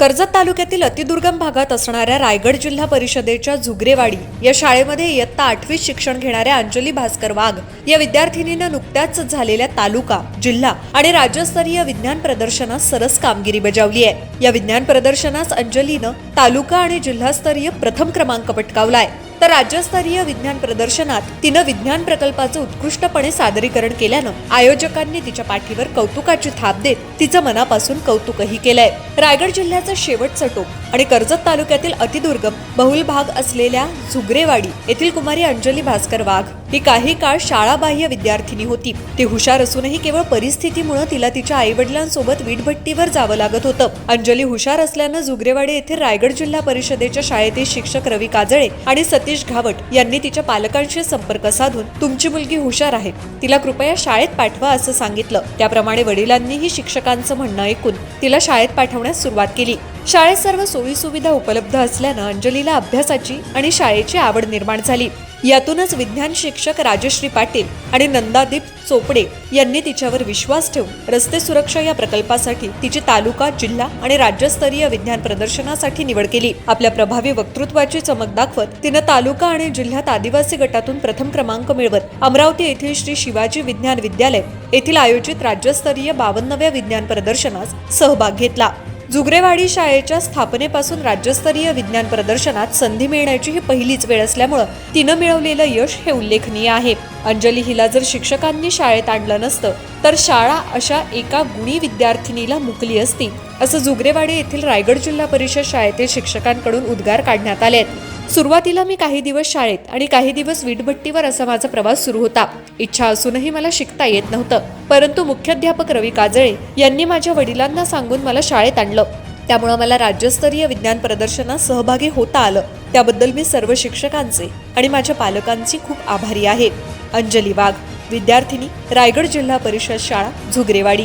कर्जत तालुक्यातील अतिदुर्गम भागात असणाऱ्या रायगड जिल्हा परिषदेच्या झुगरेवाडी या शाळेमध्ये इयत्ता आठवीत शिक्षण घेणाऱ्या अंजली भास्कर वाघ या विद्यार्थिनीनं नुकत्याच झालेल्या तालुका जिल्हा आणि राज्यस्तरीय विज्ञान प्रदर्शनात सरस कामगिरी बजावली आहे. या विज्ञान प्रदर्शनास अंजलीनं तालुका आणि जिल्हास्तरीय प्रथम क्रमांक पटकावलाय तर राज्यस्तरीय विज्ञान प्रदर्शनात तिनं विज्ञान प्रकल्पाचं उत्कृष्टपणे सादरीकरण केल्यानं आयोजकांनी तिच्या पाठीवर कौतुकाची थाप देत तिचं मनापासून कौतुकही केलंय. रायगड जिल्ह्याचं शेवटचं टोक आणि कर्जत तालुक्यातील अतिदुर्गम बहुल भाग असलेल्या झुगरेवाडी येथील कुमारी अंजली भास्कर वाघ ही काही काळ शाळाबाह्य विद्यार्थिनी होती. ती हुशार असूनही केवळ परिस्थितीमुळे तिला तिच्या आई वडिलांसोबत वीटभट्टीवर जावं लागत होतं. अंजली हुशार असल्यानं झुगरेवाडी येथे रायगड जिल्हा परिषदेच्या शाळेतील शिक्षक रवी काजळे आणि सतीश घावट यांनी तिच्या पालकांशी संपर्क साधून तुमची मुलगी हुशार आहे तिला कृपया शाळेत पाठवा असं सांगितलं. त्याप्रमाणे वडिलांनीही शिक्षकांचं म्हणणं ऐकून तिला शाळेत पाठवण्यास सुरुवात केली. शाळेत सर्व सोयी सुविधा उपलब्ध असल्यानं अंजलीला अभ्यासाची आणि शाळेची आवड निर्माण झाली. यातूनच विज्ञान शिक्षक राजश्री पाटील आणि नंदादीप चोपडे यांनी तिच्यावर विश्वास ठेवून रस्ते सुरक्षा या प्रकल्पासाठी तिची तालुका जिल्हा आणि राज्यस्तरीय विज्ञान प्रदर्शनासाठी निवड केली. आपल्या प्रभावी वक्तृत्वाची चमक दाखवत तिनं तालुका आणि जिल्ह्यात आदिवासी गटातून प्रथम क्रमांक मिळवत अमरावती येथील श्री शिवाजी विज्ञान विद्यालय येथील आयोजित राज्यस्तरीय बावन्नव्या विज्ञान प्रदर्शनास सहभाग घेतला. जुगरेवाडी शाळेच्या स्थापनेपासून राज्यस्तरीय विज्ञान प्रदर्शनात संधी मिळण्याची ही पहिलीच वेळ असल्यामुळं तिनं मिळवलेलं यश हे उल्लेखनीय आहे. अंजली हिला जर शिक्षकांनी शाळेत आणलं नसतं तर शाळा अशा एका गुणी विद्यार्थिनीला मुकली असती असं जुगरेवाडी येथील रायगड जिल्हा परिषद शाळेतील शिक्षकांकडून उद्गार काढण्यात आले आहेत. सुरुवातीला मी काही दिवस शाळेत आणि काही दिवस वीटभट्टीवर असा माझा प्रवास सुरू होता. इच्छा असूनही मला शिकता येत नव्हतं. परंतु मुख्याध्यापक रवी काजळे यांनी माझ्या वडिलांना सांगून मला शाळेत आणलं. त्यामुळं मला राज्यस्तरीय विज्ञान प्रदर्शनात सहभागी होता आलं. त्याबद्दल मी सर्व शिक्षकांचे आणि माझ्या पालकांची खूप आभारी आहे. अंजली वाघ विद्यार्थिनी रायगड जिल्हा परिषद शाळा झुगरेवाडी.